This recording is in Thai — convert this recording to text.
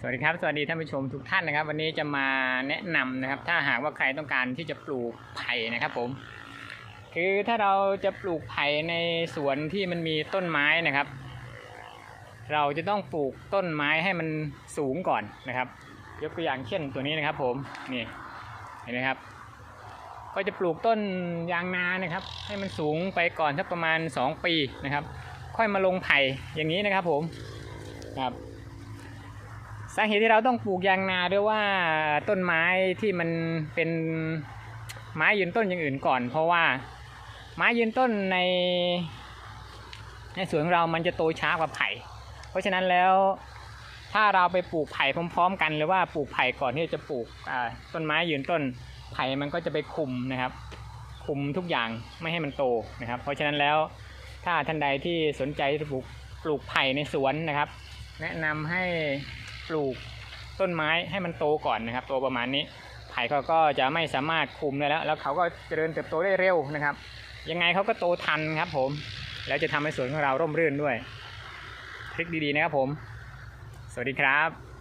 สวัสดีครับ สวัสดีท่านผู้ชมทุกท่านนะครับ วันนี้จะมาแนะนำนะครับ ถ้าหากว่าใครต้องการที่จะปลูกไผ่นะครับผม คือถ้าเราจะปลูกไผ่ในสวนที่มันมีต้นไม้นะครับ เราจะต้องปลูกต้นไม้ให้มันสูงก่อนนะครับ ยกตัวอย่างเช่นตัวนี้นะครับ ผมนี่เห็นไหมครับ ก็จะปลูกต้นยางนานะครับ ให้มันสูงไปก่อนสักประมาณ 2 ปีนะครับ ค่อยมาลงไผ่อย่างนี้นะครับผมครับ สาเหตุที่เราต้องปลูกยางนาด้วยว่าต้นไม้ที่มันเป็นไม้ยืนต้นอย่างอื่นก่อน เพราะว่าไม้ยืนต้นใน ในสวนของเรามันจะโตช้ากว่าไผ่ เพราะฉะนั้นแล้วถ้าเราไปปลูกไผ่พร้อม ๆ กัน หรือว่าปลูกไผ่ก่อนที่จะปลูกต้นไม้ยืนต้นไผ่มันก็จะไปคุมนะครับ คุมทุกอย่างไม่ให้มันโตนะครับ เพราะฉะนั้นแล้วถ้าท่านใดที่สนใจจะปลูกปลูกไผ่ในสวนนะครับ แนะนำให้ ปลูกต้นไม้ให้มันโตก่อนนะครับโตประมาณนี้ไผ่เขาก็จะไม่สามารถคุมได้แล้ว แล้วเขาก็เจริญเติบโตได้เร็วนะครับ ยังไงเขาก็โตทันครับ ผม แล้วจะทำให้สวนของเราร่มรื่นด้วยทริคดีๆนะครับผม สวัสดีครับ